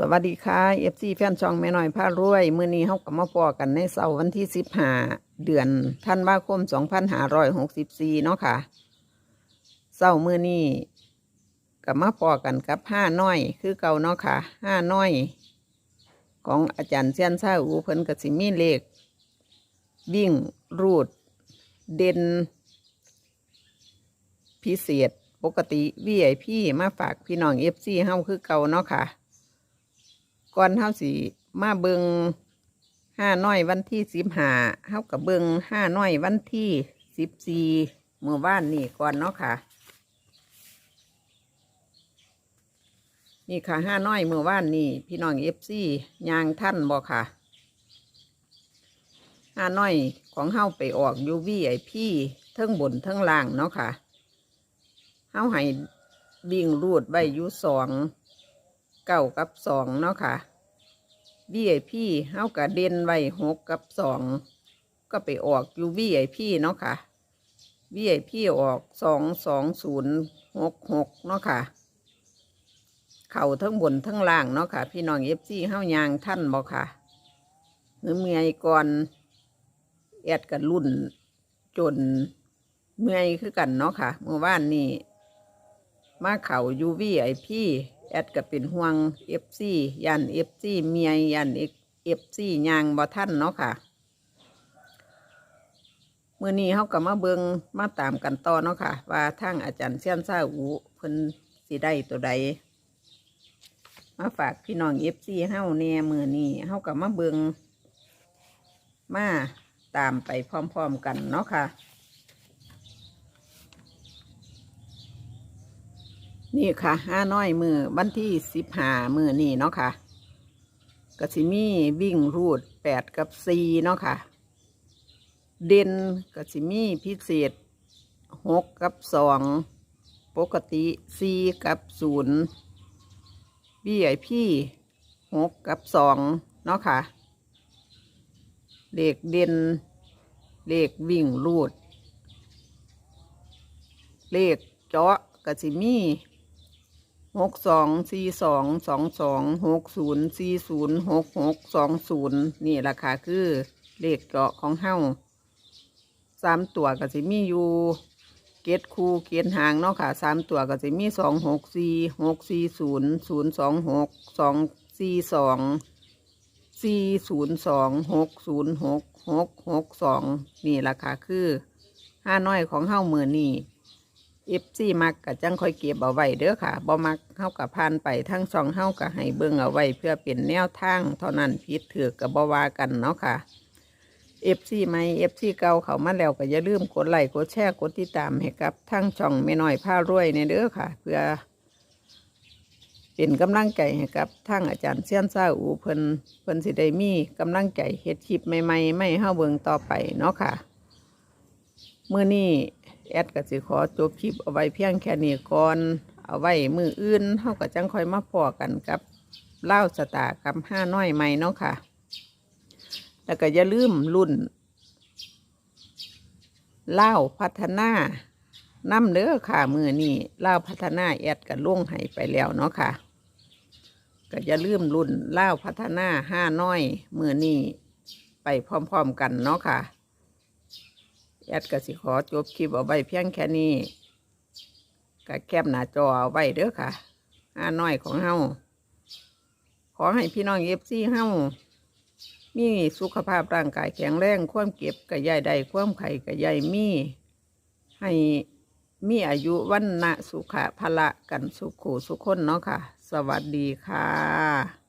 สวัสดีค่ะเอฟซีแฟนช่องแม่น้อยพารวย มือนี้เฮาก็มาพอกันในเสาร์วันที่15เดือนธันวาคม2564เนาะค่ะเสาร์มือนี้ก็มาพอกันกับห้าน้อย คือเก่าเนาะค่ะห้าน้อย ของอาจารย์เซียนซาอูเพิ่นก็สิมีเลข วิ่งรูด เด่นพิเศษปกติ VIP มาฝากพี่น้อง FC เฮาคือเก่าเนาะค่ะ ก่อนเฮาสิมาเบิงห้าน้อยวันที่สิบห้าเฮากับเบิงห้าน้อยวันที่สิบสี่เมื่อวานนี่ก่อนเนาะค่ะ นี่ค่ะห้าน้อยเมื่อวานนี่พี่น้องเอฟซียางท่านบอกค่ะห้าน้อยของเฮาไปออกยูวีไอพี่เทิงบนเทิงล่างเนาะค่ะเฮาให้วิ่งรูดไว้อยู่สอง เก้ากับสองเนาะค่ะ VIP เฮากะเด่นไว้หกกับสองก็ไปออกอยู่ VIP เนาะค่ะ VIP ออกสองสองศูนย์หกหกเนาะค่ะ เข่าทั้งบนทั้งล่างเนาะค่ะ พี่น้องเอฟซีเฮายางท่านบอกค่ะหรือเมียก่อนแอดกันรุ่นจนเมื่อยคือกันเนาะค่ะเมื่อวานนี้มาเข่ายูวีไอพี่ แอดก็เป็นห่วงเอฟซียันเอฟซีเมียยันเอฟซียางบ่ท่านเนาะค่ะเมื่อนี้เขาก็มาเบิงมาตามกันต่อเนาะค่ะ ว่าทางอาจารย์เซียนซาอูเพิ่นสิได้ตัวใด มาฝากพี่น้องเอฟซีเฮาแน่มือนี้เฮาก็มาเบิงมาตามไปพร้อมๆกันเนาะค่ะ นี่ค่ะห้าน้อยมือวันที่สิบห้ามือนี่เนาะค่ะกสิมีวิ่งรูดแปดกับสี่เนาะค่ะ เด่นกสิมีพิเศษหกกับสองปกติสี่กับศูนย์บีไอพีหกกับสองเนาะค่ะเลขเด่นเลขวิ่งรูด เลขเจาะกสิมี หกสองสี่สองสองสองหกศูนย์สี่ศูนย์หกหกสองศูนย์นี่ราคาคือเลขเจาะของเฮ้าสามตัวก็สิมีอยู่เกตคูเกตหางเนาะค่ะสามตัวก็สิมีสองหกสี่หกสี่ศูนย์ศูนย์สองหกสองสี่สองสี่ศูนย์สองหกศูนย์หกหกหกสองนี่ราคาคือห้าน้อยของเฮ้ามือนี่ เอฟซีมักกะจังค่อยเก็บเอาไว้เด้อค่ะบ่มักเฮ้ากับพานไปทั้งสองเฮ้ากับให้เบิ่งเอาไว้เพื่อเป็นแนวทางเท่านั้นพิดถือกับบ่ว่ากันเนาะค่ะเอฟซีไหมเอฟซีเก่าเขามาแล้วก็อย่าลืมกดไลค์กดแชร์กดติดตามให้กับทั้งช่องแม่น้อยผ้ารวยในเด้อค่ะ เพื่อ เป็นกำลังใจให้กับทั้งอาจารย์เซียนซาอูเพิ่นเพิ่นสิได้มีกำลังใจเฮ็ดคลิปใหม่ๆไม่ห้เฮาเบิ่งต่อไปเนาะค่ะมื้อนี้ แอดก็สิขอจบคลิปเอาไว้เพียงแค่นี้ก่อน เอาไว้มืออื่นเฮาก็จังคอยมาพอกันกับเล่าสตากับห้าน้อยใหม่เนาะค่ะ แล้วก็อย่าลืมรุ่นเล่าพัฒนาน้ำเด้อค่ะมือนี่เล่าพัฒนาแอดกับลุงให้ไปแล้วเนาะค่ะ ก็อย่าลืมรุ่นเล่าพัฒนาห้าน้อยมือนี่ไปพร้อมๆกันเนาะค่ะ แอดก็สิขอจบคลิปเอาไว้เพียงแค่นี้ก็แคบหน้าจอเอาไว้เด้อค่ะห้าน้อยของเฮาขอให้พี่น้องเอฟซีเฮามีสุขภาพร่างกายแข็งแรงความเก็บกับยายใดความไข่กับยายมีให้มีอายุวันนะสุขะพละกันสุขูสุขคนเนาะค่ะ สวัสดีค่ะ